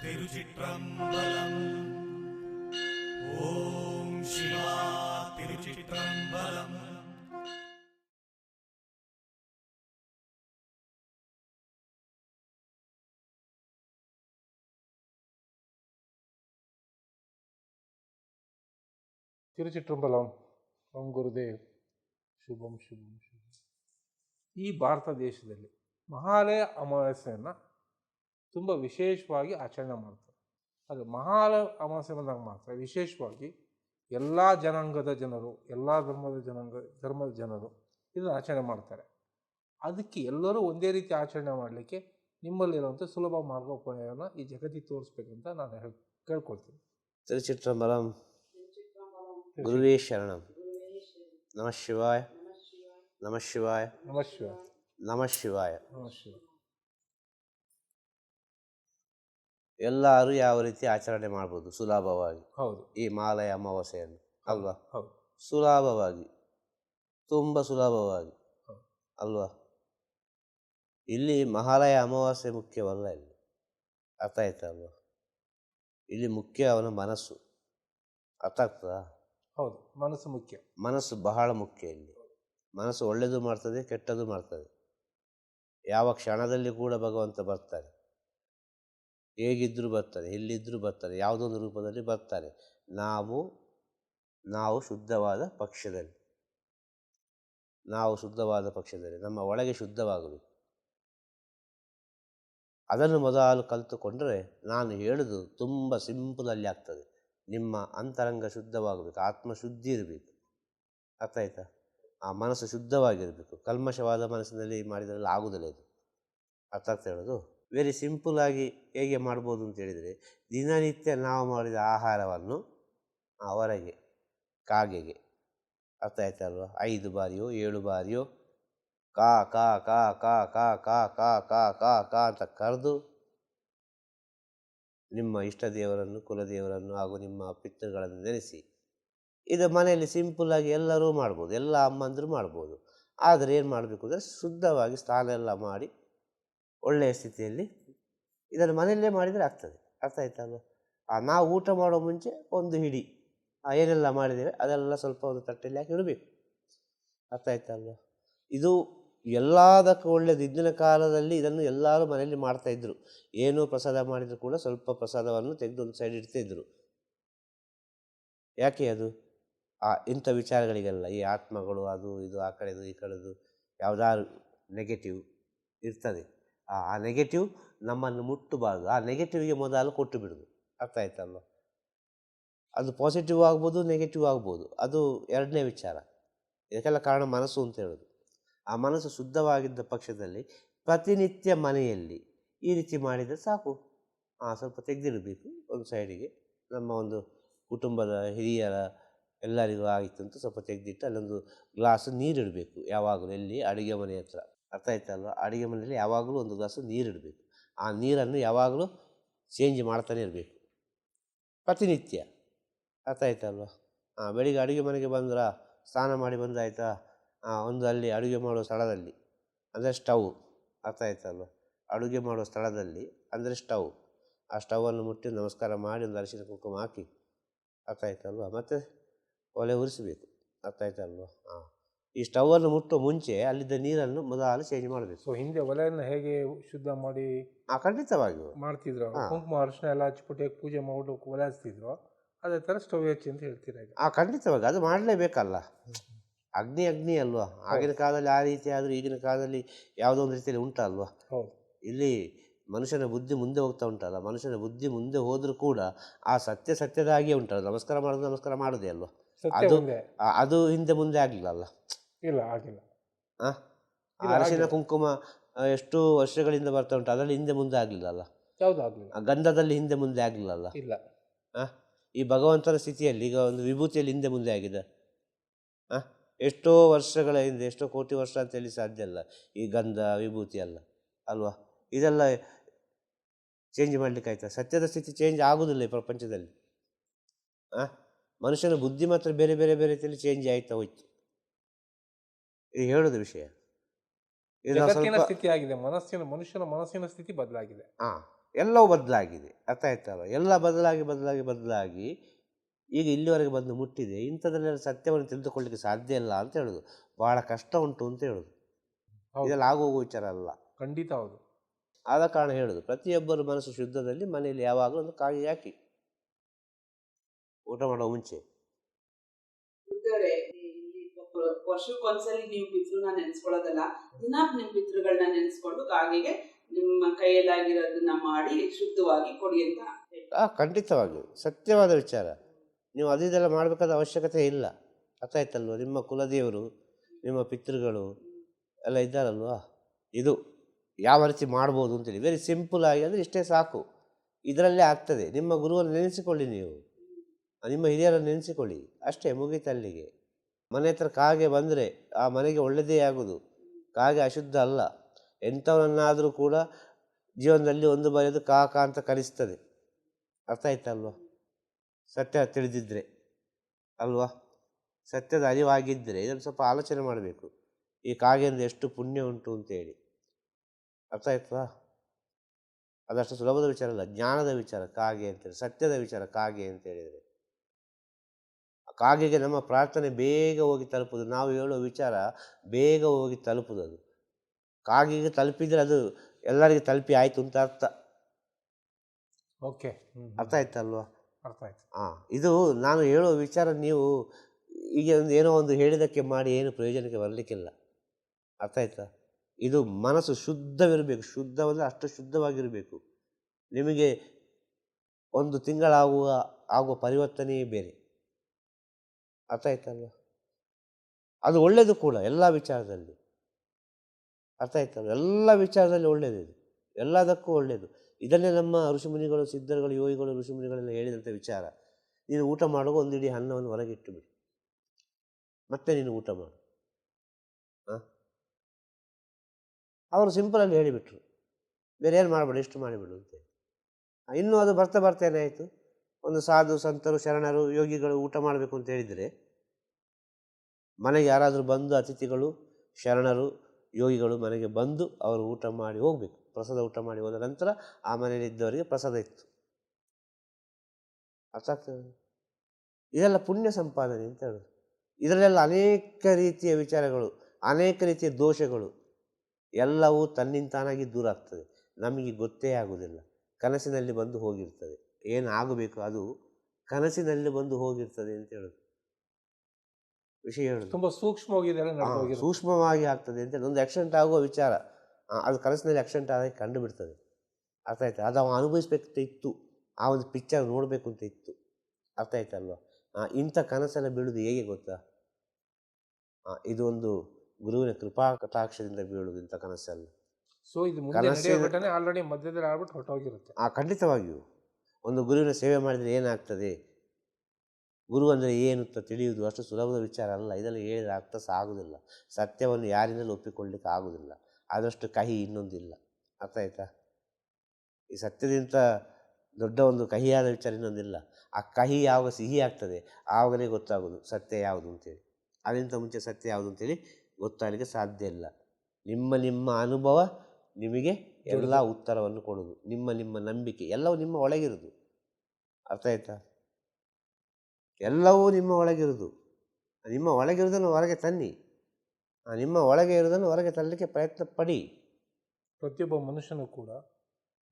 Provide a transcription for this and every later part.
திருச்சிற்றம்பலம் ஓம் சிவா திருச்சிற்றம்பலம் ತಿರುಚಿಟ್ರಂಬಲಂ ಓಂ ಗುರುದೇವ್ ಶುಭಂ ಶುಭಂ ಶುಭಂ ಈ ಭಾರತ ದೇಶದಲ್ಲಿ ಮಹಾಲಯ ಅಮಾವಾಸ್ಯೆಯನ್ನು ತುಂಬ ವಿಶೇಷವಾಗಿ ಆಚರಣೆ ಮಾಡ್ತಾರೆ. ಅದು ಮಹಾ ಅಮಾವಾಸ್ಯೆ ಬಂದಾಗ ಮಾತ್ರ ವಿಶೇಷವಾಗಿ ಎಲ್ಲ ಜನಾಂಗದ ಜನರು ಎಲ್ಲ ಧರ್ಮದ ಜನಾಂಗ ಧರ್ಮದ ಜನರು ಇದನ್ನು ಆಚರಣೆ ಮಾಡ್ತಾರೆ. ಅದಕ್ಕೆ ಎಲ್ಲರೂ ಒಂದೇ ರೀತಿ ಆಚರಣೆ ಮಾಡಲಿಕ್ಕೆ ನಿಮ್ಮಲ್ಲಿರುವಂಥ ಸುಲಭ ಮಾರ್ಗೋಪಾಯವನ್ನು ಈ ಜಗತ್ತಿಗೆ ತೋರಿಸ್ಬೇಕಂತ ನಾನು ಹೇಳಿ ಕೇಳ್ಕೊಳ್ತೀನಿ. ತಿರುಚಿತ್ರಂಬಲಂ ಗುರುವೇ ಶರಣಂ ನಮಃ ಶಿವಾಯ. ನಮಃ ಶಿವಾಯ. ನಮಃ ಶಿವಾಯ. ನಮಃ ಶಿವಾಯ. ನಮಃ ಶಿವಾಯ. ಎಲ್ಲರೂ ಯಾವ ರೀತಿ ಆಚರಣೆ ಮಾಡ್ಬೋದು ಸುಲಭವಾಗಿ? ಹೌದು. ಈ ಮಾಲಯ ಅಮಾವಾಸ್ಯೆಯನ್ನು ಅಲ್ವಾ? ಹೌದು. ಸುಲಭವಾಗಿ ತುಂಬ ಸುಲಭವಾಗಿ. ಅಲ್ವಾ? ಇಲ್ಲಿ ಮಹಾಲಯ ಅಮಾವಾಸ್ಯೆ ಮುಖ್ಯವಲ್ಲ ಇಲ್ಲಿ? ಅರ್ಥ ಆಯ್ತಲ್ವಾ ಇಲ್ಲಿ ಮುಖ್ಯ ಅವನ ಮನಸ್ಸು. ಅರ್ಥ ಆಗ್ತದಾ? ಹೌದು ಮನಸ್ಸು ಮುಖ್ಯ. ಮನಸ್ಸು ಬಹಳ ಮುಖ್ಯ ಇಲ್ಲಿ. ಮನಸ್ಸು ಒಳ್ಳೆಯದು ಮಾಡ್ತದೆ ಕೆಟ್ಟದ್ದು ಮಾಡ್ತದೆ. ಯಾವ ಕ್ಷಣದಲ್ಲಿ ಕೂಡ ಭಗವಂತ ಬರ್ತಾನೆ ಹೇಗಿದ್ದರೂ ಬರ್ತಾರೆ ಎಲ್ಲಿದ್ದರೂ ಬರ್ತಾರೆ ಯಾವುದೊಂದು ರೂಪದಲ್ಲಿ ಬರ್ತಾರೆ. ನಾವು ನಾವು ಶುದ್ಧವಾದ ಪಕ್ಷದಲ್ಲಿ. ನಾವು ಶುದ್ಧವಾದ ಪಕ್ಷದಲ್ಲಿ, ನಮ್ಮ ಒಳಗೆ ಶುದ್ಧವಾಗಬೇಕು. ಅದನ್ನು ಮೊದಲು ಕಲಿತುಕೊಂಡರೆ ನಾನು ಹೇಳೋದು ತುಂಬ ಸಿಂಪಲಲ್ಲಿ ಆಗ್ತದೆ. ನಿಮ್ಮ ಅಂತರಂಗ ಶುದ್ಧವಾಗಬೇಕು ಆತ್ಮ ಶುದ್ಧಿ ಇರಬೇಕು. ಅರ್ಥ ಆಯ್ತಾ ಆ ಮನಸ್ಸು ಶುದ್ಧವಾಗಿರಬೇಕು. ಕಲ್ಮಶವಾದ ಮನಸ್ಸಿನಲ್ಲಿ ಮಾಡಿದ್ರಲ್ಲಿ ಆಗುವುದಿಲ್ಲ ಇದು. ಅರ್ಥ ಆಗ್ತಾ ಹೇಳೋದು? ವೆರಿ ಸಿಂಪಲ್ ಆಗಿ ಹೇಗೆ ಮಾಡ್ಬೋದು ಅಂತೇಳಿದರೆ ದಿನನಿತ್ಯ ನಾವು ಮಾಡಿದ ಆಹಾರವನ್ನು ಹೊರಗೆ ಕಾಗೆಗೆ, ಅರ್ಥ ಆಯ್ತಲ್ವ ಐದು ಬಾರಿಯೋ, ಏಳು ಬಾರಿಯೋ, ಕಾ ಕಾ ಕಾ ಕಾ ಕಾ ಕಾ ಕಾ ಕಾ ಕಾ ಕಾ ಅಂತ ಕರೆದು ನಿಮ್ಮ ಇಷ್ಟ ದೇವರನ್ನು ಕುಲದೇವರನ್ನು ಹಾಗೂ ನಿಮ್ಮ ಪಿತೃಗಳನ್ನು ನೆನೆಸಿ, ಇದು ಮನೆಯಲ್ಲಿ ಸಿಂಪಲ್ಲಾಗಿ ಎಲ್ಲರೂ ಮಾಡ್ಬೋದು, ಎಲ್ಲ ಅಮ್ಮಂದರು ಮಾಡ್ಬೋದು. ಆದರೆ ಏನು ಮಾಡಬೇಕು ಅಂದರೆ ಶುದ್ಧವಾಗಿ ಸ್ನಾನ ಎಲ್ಲ ಮಾಡಿ ಒಳ್ಳೆಯ ಸ್ಥಿತಿಯಲ್ಲಿ ಇದನ್ನು ಮನೆಯಲ್ಲೇ ಮಾಡಿದರೆ ಆಗ್ತದೆ. ಅರ್ಥ ಆಯ್ತಲ್ಲ ಆ, ನಾವು ಊಟ ಮಾಡೋ ಮುಂಚೆ ಒಂದು ಹಿಡಿ. ಏನೆಲ್ಲ ಮಾಡಿದ್ದೇವೆ ಅದೆಲ್ಲ ಸ್ವಲ್ಪ ಒಂದು ತಟ್ಟೆಯಲ್ಲಿ ಹಾಕಿ ಇಡಬೇಕು. ಅರ್ಥ ಆಯ್ತಲ್ವ? ಇದು ಎಲ್ಲದಕ್ಕೂ ಒಳ್ಳೆಯದು ಇಂದಿನ ಕಾಲದಲ್ಲಿ ಇದನ್ನು ಎಲ್ಲರೂ ಮನೆಯಲ್ಲಿ ಮಾಡ್ತಾ ಇದ್ರು. ಏನೂ ಪ್ರಸಾದ ಮಾಡಿದರೂ ಕೂಡ ಸ್ವಲ್ಪ ಪ್ರಸಾದವನ್ನು ತೆಗೆದು ಒಂದು ಸೈಡ್ ಇಡ್ತಾ ಇದ್ರು. ಯಾಕೆ ಅದು? ಆ, ಇಂಥ ವಿಚಾರಗಳಿಗೆಲ್ಲ. ಈ ಆತ್ಮಗಳು, ಅದು, ಇದು, ಆ ಕಡೆದು, ಈ ಕಡೆದು ಯಾವುದಾದ್ರು ನೆಗೆಟಿವ್ ಇರ್ತದೆ. ಆ ನೆಗೆಟಿವ್ ನಮ್ಮನ್ನು ಮುಟ್ಟಬಾರ್ದು. ಆ ನೆಗೆಟಿವ್ಗೆ ಮೊದಲು ಕೊಟ್ಟು ಬಿಡೋದು. ಅರ್ಥ ಆಯ್ತಲ್ಲ ಅದು ಪಾಸಿಟಿವ್ ಆಗ್ಬೋದು ನೆಗೆಟಿವ್ ಆಗ್ಬೋದು. ಅದು ಎರಡನೇ ವಿಚಾರ. ಇದಕ್ಕೆಲ್ಲ ಕಾರಣ ಮನಸ್ಸು ಅಂತ ಹೇಳೋದು. ಆ ಮನಸ್ಸು ಶುದ್ಧವಾಗಿದ್ದ ಪಕ್ಷದಲ್ಲಿ ಪ್ರತಿನಿತ್ಯ ಮನೆಯಲ್ಲಿ ಈ ರೀತಿ ಮಾಡಿದರೆ ಸಾಕು. ಹಾಂ ಸ್ವಲ್ಪ ತೆಗೆದಿಡಬೇಕು. ಒಂದು ಸೈಡಿಗೆ ನಮ್ಮ ಒಂದು ಕುಟುಂಬದ ಹಿರಿಯರ ಎಲ್ಲರಿಗೂ ಆಗಿತ್ತು ಅಂತ ಸ್ವಲ್ಪ ತೆಗೆದಿಟ್ಟು ಅಲ್ಲೊಂದು ಗ್ಲಾಸ್ ನೀರಿಡಬೇಕು. ಯಾವಾಗಲೂ ಎಲ್ಲಿ? ಅಡುಗೆ ಮನೆ ಹತ್ರ. ಅರ್ಥ ಆಯ್ತಲ್ವ ಅಡುಗೆ ಮನೆಯಲ್ಲಿ ಯಾವಾಗಲೂ ಒಂದು ಗ್ಲಾಸು ನೀರಿಡಬೇಕು ಆ ನೀರನ್ನು ಯಾವಾಗಲೂ ಚೇಂಜ್ ಮಾಡ್ತಾನೆ ಇರಬೇಕು. ಪ್ರತಿನಿತ್ಯ. ಅರ್ಥ ಆಯ್ತಲ್ವ ಹಾಂ ಬೆಳಿಗ್ಗೆ ಅಡುಗೆ ಮನೆಗೆ ಬಂದ್ರಾ? ಸ್ನಾನ ಮಾಡಿ ಬಂದಾಯ್ತಾ? ಒಂದು ಅಲ್ಲಿ ಅಡುಗೆ ಮಾಡುವ ಸ್ಥಳದಲ್ಲಿ. ಅಂದರೆ ಸ್ಟವ್. ಅರ್ಥ ಆಯ್ತಲ್ವ ಅಡುಗೆ ಮಾಡುವ ಸ್ಥಳದಲ್ಲಿ ಅಂದರೆ ಸ್ಟವ್. ಆ ಸ್ಟವನ್ನು ಮುಟ್ಟಿ ನಮಸ್ಕಾರ ಮಾಡಿ ಒಂದು ಅರಿಶಿನ ಕುಂಕುಮ ಹಾಕಿ. ಅರ್ಥ ಆಯ್ತಲ್ವ ಮತ್ತು ಒಲೆ ಉರಿಸಬೇಕು. ಅರ್ಥ ಆಯ್ತಲ್ವ ಹಾಂ ಈ ಸ್ಟವನ್ನು ಮುಟ್ಟುವ ಮುಂಚೆ ಅಲ್ಲಿದ್ದ ನೀರನ್ನು ಮೊದಲು ಚೇಂಜ್ ಮಾಡಬೇಕು. ಸೊ ಹಿಂದೆ ಒಲೆಯನ್ನು ಹೇಗೆ ಶುದ್ಧ ಮಾಡಿ ಆ ಖಂಡಿತವಾಗಿ ಮಾಡ್ತಿದ್ರು. ಕುಂಕುಮ ಅರಿಶಿನ ಎಲ್ಲ ಹಚ್ಬಿಟ್ಟು ಹೇಗೆ ಪೂಜೆ ಮಾಡ್ಬಿಟ್ಟು ಒಲೆ ಹಚ್ತಿದ್ರು ಅದೇ ಥರ ಸ್ಟವ್ ಹಚ್ಚಿ ಅಂತ ಹೇಳ್ತೀರಾ ಈಗ? ಆ ಖಂಡಿತವಾಗಿ ಅದು ಮಾಡಲೇಬೇಕಲ್ಲ. ಅಗ್ನಿ ಅಗ್ನಿ ಅಲ್ವಾ? ಆಗಿನ ಕಾಲದಲ್ಲಿ ಆ ರೀತಿ ಆದರೂ ಈಗಿನ ಕಾಲದಲ್ಲಿ ಯಾವುದೋ ಒಂದು ರೀತಿಯಲ್ಲಿ ಉಂಟಲ್ವಾ ಇಲ್ಲಿ ಮನುಷ್ಯನ ಬುದ್ಧಿ ಮುಂದೆ ಹೋಗ್ತಾ ಉಂಟಲ್ಲ. ಮನುಷ್ಯನ ಬುದ್ಧಿ ಮುಂದೆ ಹೋದರೂ ಕೂಡ ಆ ಸತ್ಯ ಸತ್ಯದಾಗಿಯೇ ಉಂಟಲ್ಲ. ನಮಸ್ಕಾರ ಮಾಡೋದು ನಮಸ್ಕಾರ ಮಾಡೋದೇ ಅಲ್ವಾ? ಅದು ಅದು ಹಿಂದೆ ಮುಂದೆ ಆಗಲಿಲ್ಲಲ್ಲ ಇಲ್ಲ ಆಗಿಲ್ಲ. ಇಲ್ಲ, ಅರಿಶಿನ ಕುಂಕುಮ ಎಷ್ಟು ವರ್ಷಗಳಿಂದ ಬರ್ತಾ ಉಂಟು. ಅದರಲ್ಲಿ ಹಿಂದೆ ಮುಂದೆ ಆಗಲಿಲ್ಲಲ್ಲ ಯಾವುದು ಆಗಲಿಲ್ಲ. ಆ ಗಂಧದಲ್ಲಿ ಹಿಂದೆ ಮುಂದೆ ಆಗಲಿಲ್ಲಲ್ಲ ಇಲ್ಲ. ಆ? ಈ ಭಗವಂತನ ಸ್ಥಿತಿಯಲ್ಲಿ ಈಗ ಒಂದು ವಿಭೂತಿಯಲ್ಲಿ ಹಿಂದೆ ಮುಂದೆ ಆಗಿದೆ. ಎಷ್ಟೋ ವರ್ಷಗಳ ಹಿಂದೆ ಎಷ್ಟೋ ಕೋಟಿ ವರ್ಷ ಅಂತ ಹೇಳಿ ಸಾಧ್ಯ ಅಲ್ಲ ಈ ಗಂಧ ವಿಭೂತಿ ಅಲ್ಲ ಅಲ್ವಾ? ಇದೆಲ್ಲ ಚೇಂಜ್ ಮಾಡಲಿಕ್ಕೆ ಆಯ್ತಾ? ಸತ್ಯದ ಸ್ಥಿತಿ ಚೇಂಜ್ ಆಗುವುದಿಲ್ಲ ಈ ಪ್ರಪಂಚದಲ್ಲಿ. ಆ? ಮನುಷ್ಯನ ಬುದ್ಧಿ ಮಾತ್ರ ಬೇರೆ ಬೇರೆ ಬೇರೆ ರೀತಿಯಲ್ಲಿ ಚೇಂಜ್ ಆಯ್ತಾ ಹೋಯ್ತು. ಹೇಳೋದು ವಿಷಯ. ಜಗತ್ತಿನ ಸ್ಥಿತಿ ಆಗಿದೆ ಮನಸ್ಸಿನ ಮನುಷ್ಯನ ಮನಸ್ಸಿನ ಸ್ಥಿತಿ ಬದಲಾಗಿದೆ. ಹಾ ಎಲ್ಲವೂ ಬದಲಾಗಿದೆ. ಅರ್ಥ ಆಯ್ತಲ್ಲ ಎಲ್ಲ ಬದಲಾಗಿ ಬದಲಾಗಿ ಬದಲಾಗಿ ಈಗ ಇಲ್ಲಿವರೆಗೆ ಬಂದು ಮುಟ್ಟಿದೆ. ಇಂಥದ್ರಲ್ಲೆಲ್ಲ ಸತ್ಯವನ್ನು ತಿಳಿದುಕೊಳ್ಳಿಕ್ಕೆ ಸಾಧ್ಯ ಇಲ್ಲ ಅಂತ ಹೇಳೋದು. ಭಾಳ ಕಷ್ಟ ಉಂಟು ಅಂತ ಹೇಳೋದು. ಇದೆಲ್ಲ ಆಗೋಗುವ ವಿಚಾರ ಅಲ್ಲ. ಖಂಡಿತ ಹೌದು. ಆದ ಕಾರಣ ಹೇಳೋದು ಪ್ರತಿಯೊಬ್ಬರ ಮನಸ್ಸು ಶುದ್ಧದಲ್ಲಿ ಮನೆಯಲ್ಲಿ ಯಾವಾಗಲೂ ಒಂದು ಕಾಯಿ ಹಾಕಿ. ಊಟ ಮಾಡೋ ಮುಂಚೆ ಇದ್ದಾರೆ ಇಲ್ಲಿ ಒಬ್ರು ವರ್ಷಕ್ಕೊಂದ್ಸಲಿ ನೀವು ಪಿತೃನ ನೆನ್ಸ್ಕೊಳ್ಳೋದಲ್ಲ ದಿನ ನಿಮ್ಮ ಪಿತೃಗಳನ್ನ ನೆನ್ಸ್ಕೊಂಡು ಕಾಗೆಗೆ ನಿಮ್ಮ ಕೈಯಲ್ಲಾಗಿರೋದನ್ನ ಮಾಡಿ ಶುದ್ಧವಾಗಿ ಕೊಡಿ ಅಂತ ಖಂಡಿತವಾಗಿಯೂ ಸತ್ಯವಾದ ವಿಚಾರ. ನೀವು ಅದಿದೆಲ್ಲ ಮಾಡಬೇಕಾದ ಅವಶ್ಯಕತೆ ಇಲ್ಲ. ಅರ್ಥ ಆಯ್ತಲ್ವ ನಿಮ್ಮ ಕುಲದೇವರು, ನಿಮ್ಮ ಪಿತೃಗಳು ಎಲ್ಲ ಇದ್ದಾರಲ್ವಾ? ಇದು ಯಾವ ರೀತಿ ಮಾಡ್ಬೋದು ಅಂತೇಳಿ. ವೆರಿ ಸಿಂಪಲ್ ಆಗಿ ಅಂದರೆ ಇಷ್ಟೇ ಸಾಕು. ಇದರಲ್ಲೇ ಆಗ್ತದೆ. ನಿಮ್ಮ ಗುರುವನ್ನು ನೆನೆಸಿಕೊಳ್ಳಿ ನೀವು. ನಿಮ್ಮ ಹಿರಿಯರನ್ನು ನೆನೆಸಿಕೊಳ್ಳಿ. ಅಷ್ಟೇ ಮುಗಿತಲ್ಲಿಗೆ. ಮನೆ ಹತ್ರ ಕಾಗೆ ಬಂದರೆ ಆ ಮನೆಗೆ ಒಳ್ಳೆಯದೇ ಆಗೋದು. ಕಾಗೆ ಅಶುದ್ಧ ಅಲ್ಲ. ಎಂಥವನನ್ನಾದರೂ ಕೂಡ ಜೀವನದಲ್ಲಿ ಒಂದು ಬರೆದು ಕಾ ಕಾ ಅಂತ ಕಲಿಸ್ತದೆ. ಅರ್ಥ ಆಯ್ತಲ್ವ ಸತ್ಯ ತಿಳಿದಿದ್ದರೆ ಅಲ್ವಾ? ಸತ್ಯದ ಅರಿವಾಗಿದ್ದರೆ ಇದನ್ನು ಸ್ವಲ್ಪ ಆಲೋಚನೆ ಮಾಡಬೇಕು. ಈ ಕಾಗೆಯಿಂದ ಎಷ್ಟು ಪುಣ್ಯ ಉಂಟು ಅಂತೇಳಿ ಅರ್ಥ ಆಯ್ತಾ? ಅದಷ್ಟು ಸುಲಭದ ವಿಚಾರ ಅಲ್ಲ. ಜ್ಞಾನದ ವಿಚಾರ ಕಾಗೆ ಅಂತೇಳಿ ಸತ್ಯದ ವಿಚಾರ ಕಾಗೆ ಅಂತ ಹೇಳಿದರೆ. ಕಾಗೆಗೆ ನಮ್ಮ ಪ್ರಾರ್ಥನೆ ಬೇಗ ಹೋಗಿ ತಲುಪುದು. ನಾವು ಹೇಳೋ ವಿಚಾರ ಬೇಗ ಹೋಗಿ ತಲುಪುದು ಅದು. ಕಾಗೆಗೆ ತಲುಪಿದರೆ ಅದು ಎಲ್ಲರಿಗೆ ತಲುಪಿ ಆಯಿತು ಅಂತ ಅರ್ಥ. ಓಕೆ. ಅರ್ಥ ಆಯ್ತಲ್ವಾ? ಅರ್ಥ ಆಯ್ತು. ಹಾಂ ಇದು ನಾನು ಹೇಳೋ ವಿಚಾರ ನೀವು ಈಗ ಒಂದು ಏನೋ ಒಂದು ಹೇಳಿದಕ್ಕೆ ಮಾಡಿ ಏನು ಪ್ರಯೋಜನಕ್ಕೆ ಬರಲಿಕ್ಕಿಲ್ಲ. ಅರ್ಥ ಆಯ್ತಾ? ಇದು ಮನಸ್ಸು ಶುದ್ಧವಿರಬೇಕು. ಶುದ್ಧವಲ್ಲ ಅಷ್ಟು ಶುದ್ಧವಾಗಿರಬೇಕು. ನಿಮಗೆ ಒಂದು ತಿಂಗಳಾಗುವ ಆಗುವ ಪರಿವರ್ತನೆಯೇ ಬೇರೆ. ಅರ್ಥ ಆಯ್ತಲ್ವ? ಅದು ಒಳ್ಳೆಯದು ಕೂಡ ಎಲ್ಲ ವಿಚಾರದಲ್ಲಿ. ಅರ್ಥ ಆಯ್ತಲ್ಲ ಎಲ್ಲ ವಿಚಾರದಲ್ಲಿ ಒಳ್ಳೆಯದಿದೆ ಎಲ್ಲದಕ್ಕೂ ಒಳ್ಳೆಯದು ಇದನ್ನೇ ನಮ್ಮ ಋಷಿಮುನಿಗಳು, ಸಿದ್ಧರುಗಳು, ಯೋಗಿಗಳು, ಋಷಿಮುನಿಗಳೆಲ್ಲ ಹೇಳಿದಂಥ ವಿಚಾರ. ನೀನು ಊಟ ಮಾಡುವಾಗ ಒಂದು ಇಡೀ ಅನ್ನವನ್ನು ಹೊರಗೆ ಇಟ್ಟುಬಿಡಿ. ಮತ್ತೆ ನೀನು ಊಟ ಮಾಡು. ಹಾಂ ಅವರು ಸಿಂಪಲಲ್ಲಿ ಹೇಳಿಬಿಟ್ರು. ಬೇರೆ ಏನು ಮಾಡಬೇಡ, ಇಷ್ಟು ಮಾಡಿಬಿಡು ಅಂತ ಇನ್ನೂ ಅದು ಬರ್ತಾ ಬರ್ತಾ ಏನಾಯಿತು? ಒಂದು ಸಾಧು, ಸಂತರು, ಶರಣರು, ಯೋಗಿಗಳು ಊಟ ಮಾಡಬೇಕು ಅಂತ ಹೇಳಿದರೆ ಮನೆಗೆ ಯಾರಾದರೂ ಬಂದು ಅತಿಥಿಗಳು, ಶರಣರು, ಯೋಗಿಗಳು ಮನೆಗೆ ಬಂದು ಅವರು ಊಟ ಮಾಡಿ ಹೋಗಬೇಕು. ಪ್ರಸಾದ ಊಟ ಮಾಡಿ ಹೋದ ನಂತರ ಆ ಮನೆಯಲ್ಲಿದ್ದವರಿಗೆ ಪ್ರಸಾದ ಇತ್ತು. ಅರ್ಥ ಆಗ್ತದೆ ಇದೆಲ್ಲ ಪುಣ್ಯ ಸಂಪಾದನೆ ಅಂತ ಹೇಳೋದು. ಇದರಲ್ಲೆಲ್ಲ ಅನೇಕ ರೀತಿಯ ವಿಚಾರಗಳು, ಅನೇಕ ರೀತಿಯ ದೋಷಗಳು, ಎಲ್ಲವೂ ತನ್ನಿಂತಾನಾಗಿ ದೂರ ಆಗ್ತದೆ. ನಮಗೆ ಗೊತ್ತೇ ಆಗುವುದಿಲ್ಲ. ಕನಸಿನಲ್ಲಿ ಬಂದು ಹೋಗಿರ್ತದೆ. ಏನು ಆಗಬೇಕು ಅದು ಕನಸಿನಲ್ಲಿ ಬಂದು ಹೋಗಿರ್ತದೆ ಅಂತ ಹೇಳೋದು. ವಿಷಯ ಹೇಳೋದು. ತುಂಬಾ ಸೂಕ್ಷ್ಮವಾಗಿ ಇದೆಲ್ಲ ಆ, ನಡೆದೋಗಿರೋದು ಸೂಕ್ಷ್ಮವಾಗಿ ಆಗ್ತದೆ ಅಂತ ಒಂದು ಆಕ್ಸಿಡೆಂಟ್ ಆಗುವ ವಿಚಾರ ಅದು ಕನಸಿನಲ್ಲಿ ಆಕ್ಸಿಡೆಂಟ್ ಆದಾಗ ಕಂಡು ಬಿಡ್ತದೆ. ಅರ್ಥ ಆಯ್ತಾ? ಅದು ಅವನು ಅನುಭವಿಸ್ಬೇಕಂತ ಇತ್ತು. ಆ ಒಂದು ಪಿಕ್ಚರ್ ನೋಡಬೇಕು ಅಂತ ಇತ್ತು. ಅರ್ಥ ಆಯ್ತಲ್ವಾ? ಹಾ ಇಂಥ ಕನಸೆಲ್ಲ ಬೀಳೋದು ಹೇಗೆ ಗೊತ್ತಾ? ಇದು ಒಂದು ಗುರುವಿನ ಕೃಪಾ ಕಟಾಕ್ಷದಿಂದ ಬೀಳುವುದು ಇಂಥ ಕನಸೆಲ್ಲ. ಸೊ ಇದು ಘಟನೆ ಆಲ್ರೆಡಿ ಮಧ್ಯದಲ್ಲಿ ಆಗ್ಬಿಟ್ಟು ಹೊರಟೋಗಿರುತ್ತೆ. ಆ ಖಂಡಿತವಾಗಿಯೂ. ಒಂದು ಗುರುವಿನ ಸೇವೆ ಮಾಡಿದರೆ ಏನಾಗ್ತದೆ? ಗುರು ಅಂದರೆ ಏನು ಅಂತ ತಿಳಿಯುವುದು ಅಷ್ಟು ಸುಲಭದ ವಿಚಾರ ಅಲ್ಲ. ಇದೆಲ್ಲ ಹೇಳಿದರೆ ಅರ್ಥ ಸಹ ಆಗುವುದಿಲ್ಲ ಸತ್ಯವನ್ನು ಯಾರಿಂದಲೂ ಒಪ್ಪಿಕೊಳ್ಳಿಕ್ಕೆ ಆಗುವುದಿಲ್ಲ. ಆದಷ್ಟು ಕಹಿ ಇನ್ನೊಂದಿಲ್ಲ. ಅರ್ಥ ಆಯ್ತಾ? ಈ ಸತ್ಯದಿಂದ ದೊಡ್ಡ ಒಂದು ಕಹಿಯಾದ ವಿಚಾರ ಇನ್ನೊಂದಿಲ್ಲ. ಆ ಕಹಿ ಯಾವಾಗ ಸಿಹಿ ಆಗ್ತದೆ ಆವಾಗಲೇ ಗೊತ್ತಾಗೋದು ಸತ್ಯ ಯಾವುದು ಅಂತೇಳಿ. ಅದಕ್ಕಿಂತ ಮುಂಚೆ ಸತ್ಯ ಯಾವುದು ಅಂತೇಳಿ ಗೊತ್ತಾಗಲಿಕ್ಕೆ ಸಾಧ್ಯ ಇಲ್ಲ. ನಿಮ್ಮ ನಿಮ್ಮ ಅನುಭವ ನಿಮಗೆ ಎಲ್ಲ ಉತ್ತರವನ್ನು ಕೊಡೋದು ನಿಮ್ಮ ನಿಮ್ಮ ನಂಬಿಕೆ ಎಲ್ಲವೂ ನಿಮ್ಮ ಒಳಗಿರೋದು ಅರ್ಥ ಆಯ್ತಾ? ಎಲ್ಲವೂ ನಿಮ್ಮ ಒಳಗಿರೋದು ನಿಮ್ಮ ಒಳಗಿರೋದನ್ನು ಹೊರಗೆ ತನ್ನಿ. ನಿಮ್ಮ ಒಳಗೆ ಇರೋದನ್ನು ಹೊರಗೆ ತರಲಿಕ್ಕೆ ಪ್ರಯತ್ನ ಪಡಿ. ಪ್ರತಿಯೊಬ್ಬ ಮನುಷ್ಯನು ಕೂಡ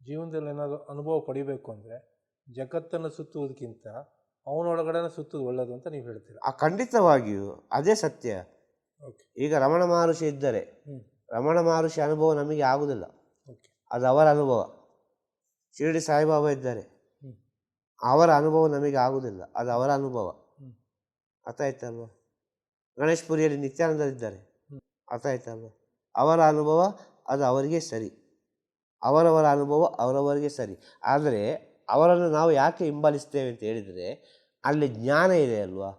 ಜೀವನದಲ್ಲಿ ಏನಾದರೂ ಅನುಭವ ಪಡಿಬೇಕು ಅಂದರೆ ಜಗತ್ತನ್ನು ಸುತ್ತುವುದಕ್ಕಿಂತ ಅವನೊಳಗಡೆನ ಸುತ್ತುವುದು ಒಳ್ಳೆಯದು ಅಂತ ನೀವು ಹೇಳ್ತೀರಾ. ಆ ಖಂಡಿತವಾಗಿಯೂ. ಅದೇ ಸತ್ಯ. ಓಕೆ. ಈಗ ರಮಣ ಮಹರ್ಷಿ ಇದ್ದರೆ ಹ್ಞೂ ರಮಣ ಮಹರ್ಷಿ ಅನುಭವ ನಮಗೆ ಆಗುವುದಿಲ್ಲ ಅದು ಅವರ ಅನುಭವ. ಶಿರಡಿ ಸಾಯಿಬಾಬಾ ಇದ್ದಾರೆ. ಅವರ ಅನುಭವ ನಮಗೆ ಆಗುವುದಿಲ್ಲ ಅದು ಅವರ ಅನುಭವ. ಅರ್ಥ ಆಯ್ತಲ್ವ? ಗಣೇಶ್ ಪುರಿಯಲ್ಲಿ ನಿತ್ಯಾನಂದರಿದ್ದಾರೆ. ಅರ್ಥ ಆಯ್ತಲ್ವ? ಅವರ ಅನುಭವ ಅದು ಅವರಿಗೆ ಸರಿ. ಅವರವರ ಅನುಭವ ಅವರವರಿಗೆ ಸರಿ. ಆದರೆ ಅವರನ್ನು ನಾವು ಯಾಕೆ ಹಿಂಬಾಲಿಸ್ತೇವೆ ಅಂತ ಹೇಳಿದರೆ ಅಲ್ಲಿ ಜ್ಞಾನ ಇದೆ ಅಲ್ವಾ?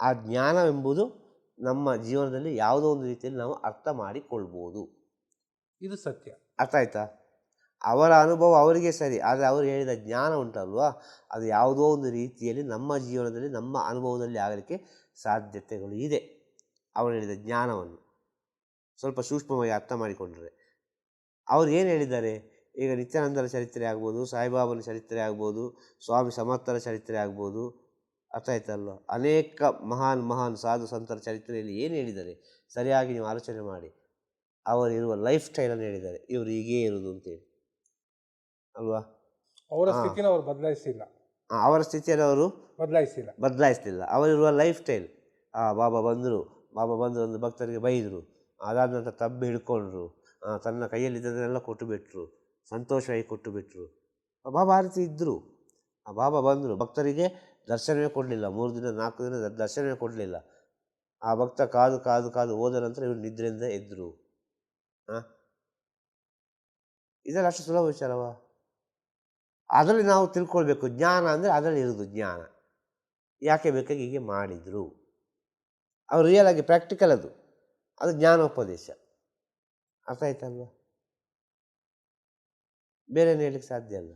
ಆ ಜ್ಞಾನವೆಂಬುದು ನಮ್ಮ ಜೀವನದಲ್ಲಿ ಯಾವುದೋ ಒಂದು ರೀತಿಯಲ್ಲಿ ನಾವು ಅರ್ಥ ಮಾಡಿಕೊಳ್ಬೋದು. ಇದು ಸತ್ಯ. ಅರ್ಥ ಆಯ್ತಾ? ಅವರ ಅನುಭವ ಅವರಿಗೆ ಸರಿ ಆದರೆ ಅವರು ಹೇಳಿದ ಜ್ಞಾನ ಉಂಟಲ್ವಾ? ಅದು ಯಾವುದೋ ಒಂದು ರೀತಿಯಲ್ಲಿ ನಮ್ಮ ಜೀವನದಲ್ಲಿ ನಮ್ಮ ಅನುಭವದಲ್ಲಿ ಆಗಲಿಕ್ಕೆ ಸಾಧ್ಯತೆಗಳು ಇದೆ. ಅವರು ಹೇಳಿದ ಜ್ಞಾನವನ್ನು. ಸ್ವಲ್ಪ ಸೂಕ್ಷ್ಮವಾಗಿ ಅರ್ಥ ಮಾಡಿಕೊಂಡ್ರೆ. ಅವ್ರು ಏನು ಹೇಳಿದ್ದಾರೆ? ಈಗ ನಿತ್ಯಾನಂದರ ಚರಿತ್ರೆ ಆಗ್ಬೋದು ಸಾಯಿಬಾಬನ ಚರಿತ್ರೆ ಆಗ್ಬೋದು ಸ್ವಾಮಿ ಸಮರ್ಥರ ಚರಿತ್ರೆ ಆಗ್ಬೋದು ಅರ್ಥ ಆಯ್ತಲ್ವ? ಅನೇಕ ಮಹಾನ್ ಮಹಾನ್ ಸಾಧು ಸಂತರ ಚರಿತ್ರೆಯಲ್ಲಿ ಏನು ಹೇಳಿದ್ದಾರೆ? ಸರಿಯಾಗಿ ನೀವು ಆಲೋಚನೆ ಮಾಡಿ. ಅವರಿರುವ ಲೈಫ್ ಸ್ಟೈಲನ್ನು ಹೇಳಿದ್ದಾರೆ. ಇವರು ಹೀಗೇ ಇರುವುದು ಅಂತೇಳಿ ಅಲ್ವಾ? ಅವರ. ಸ್ಥಿತಿನ ಅವರು ಬದಲಾಯಿಸಿಲ್ಲ ಅವರ ಸ್ಥಿತಿಯನ್ನು ಅವರು ಬದಲಾಯಿಸಿಲ್ಲ ಬದಲಾಯಿಸ್ತಿಲ್ಲ. ಅವರಿರುವ ಲೈಫ್ ಸ್ಟೈಲ್. ಆ ಬಾಬಾ ಬಂದರು. ಬಾಬಾ ಬಂದರು ಒಂದು ಭಕ್ತರಿಗೆ ಬೈದರು. ಅದಾದ ನಂತರ ತಬ್ಬಿ ಹಿಡ್ಕೊಂಡ್ರು. ತನ್ನ ಕೈಯಲ್ಲಿದ್ದದನ್ನೆಲ್ಲ ಕೊಟ್ಟು ಬಿಟ್ಟರು ಸಂತೋಷವಾಗಿ ಕೊಟ್ಟು ಬಿಟ್ಟರು ಬಾಬಾ ಆ ರೀತಿ ಇದ್ದರು ಆ ಬಾಬಾ ಬಂದರು. ಭಕ್ತರಿಗೆ ದರ್ಶನವೇ ಕೊಡಲಿಲ್ಲ. ಮೂರು ದಿನ, ನಾಲ್ಕು ದಿನ ದರ್ಶನವೇ ಕೊಡಲಿಲ್ಲ. ಆ ಭಕ್ತ ಕಾದು ಕಾದು ಕಾದು ಹೋದ ನಂತರ ಇವರು ನಿದ್ರೆಯಿಂದ ಎದ್ದರು ಹಾಂ ಇದೆಲ್ಲ ಅಷ್ಟು ಸುಲಭ ವಿಚಾರವ ಅದರಲ್ಲಿ ನಾವು ತಿಳ್ಕೊಳ್ಬೇಕು. ಜ್ಞಾನ ಅಂದರೆ ಅದರಲ್ಲಿ ಇರೋದು ಜ್ಞಾನ. ಯಾಕೆ ಬೇಕಾಗಿ ಹೀಗೆ ಮಾಡಿದರು? ಅವ್ರು ರಿಯಲ್ ಆಗಿ ಪ್ರಾಕ್ಟಿಕಲ್ ಅದು. ಅದು ಜ್ಞಾನೋಪದೇಶ. ಅರ್ಥ ಆಯ್ತಲ್ವ? ಬೇರೆ ಹೇಳಲಿಕ್ಕೆ ಸಾಧ್ಯ ಅಲ್ಲ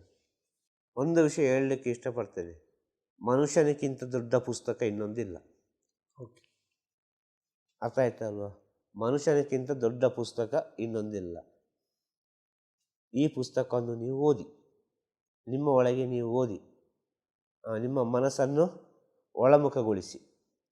ಒಂದು ವಿಷಯ ಹೇಳಲಿಕ್ಕೆ ಇಷ್ಟಪಡ್ತೇನೆ. ಮನುಷ್ಯನಿಗಿಂತ ದೊಡ್ಡ ಪುಸ್ತಕ ಇನ್ನೊಂದಿಲ್ಲ. ಓಕೆ ಅರ್ಥ ಆಯ್ತಲ್ವ ಮನುಷ್ಯನಿಗಿಂತ ದೊಡ್ಡ ಪುಸ್ತಕ ಇನ್ನೊಂದಿಲ್ಲ. ಈ ಪುಸ್ತಕವನ್ನು ನೀವು ಓದಿ. ನಿಮ್ಮ ಒಳಗೆ ನೀವು ಓದಿ. ನಿಮ್ಮ ಮನಸ್ಸನ್ನು ಒಳಮುಖಗೊಳಿಸಿ.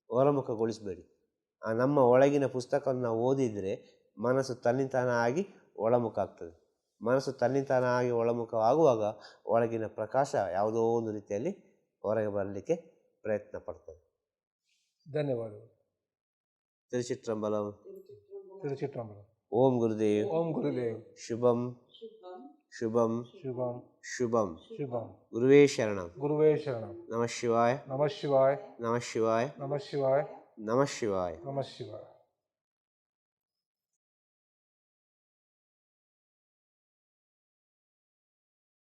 ಒಳಮುಖಗೊಳಿಸಬೇಡಿ. ನಮ್ಮ ಒಳಗಿನ ಪುಸ್ತಕವನ್ನು ನಾವು ಓದಿದರೆ ಮನಸ್ಸು ತನ್ನಿಂತಾನ ಆಗಿ ಒಳಮುಖ ಆಗ್ತದೆ. ಮನಸ್ಸು ತನ್ನಿಂತಾನ ಆಗಿ ಒಳಮುಖವಾಗುವಾಗ ಒಳಗಿನ ಪ್ರಕಾಶ ಯಾವುದೋ ಒಂದು ರೀತಿಯಲ್ಲಿ ಹೊರಗೆ ಬರಲಿಕ್ಕೆ ಪ್ರಯತ್ನ ಪಡ್ತದೆ ಧನ್ಯವಾದಗಳು. ತಿರುಚಿಟ್ರಂಬಲಂ. ತಿರುಚಿಟ್ರಂಬಲ. ಓಂ ಗುರುದೇವ್. ಓಂ ಗುರುದೇವ್. ಶುಭಂ ಶುಭಂ. ಶುಭಂ. ಶುಭಂ. ಶುಭಂ. ಶುಭಂ. ಗುರುವೇ ಶರಣಂ. ಗುರುವೇ ಶರಣಂ. ನಮಃ ಶಿವಾಯ. ನಮಃ ಶಿವಾಯ. ನಮಃ ಶಿವಾಯ. ನಮಃ ಶಿವಾಯ. ನಮಃ ಶಿವಾಯ. ನಮಃ ಶಿವಾಯ.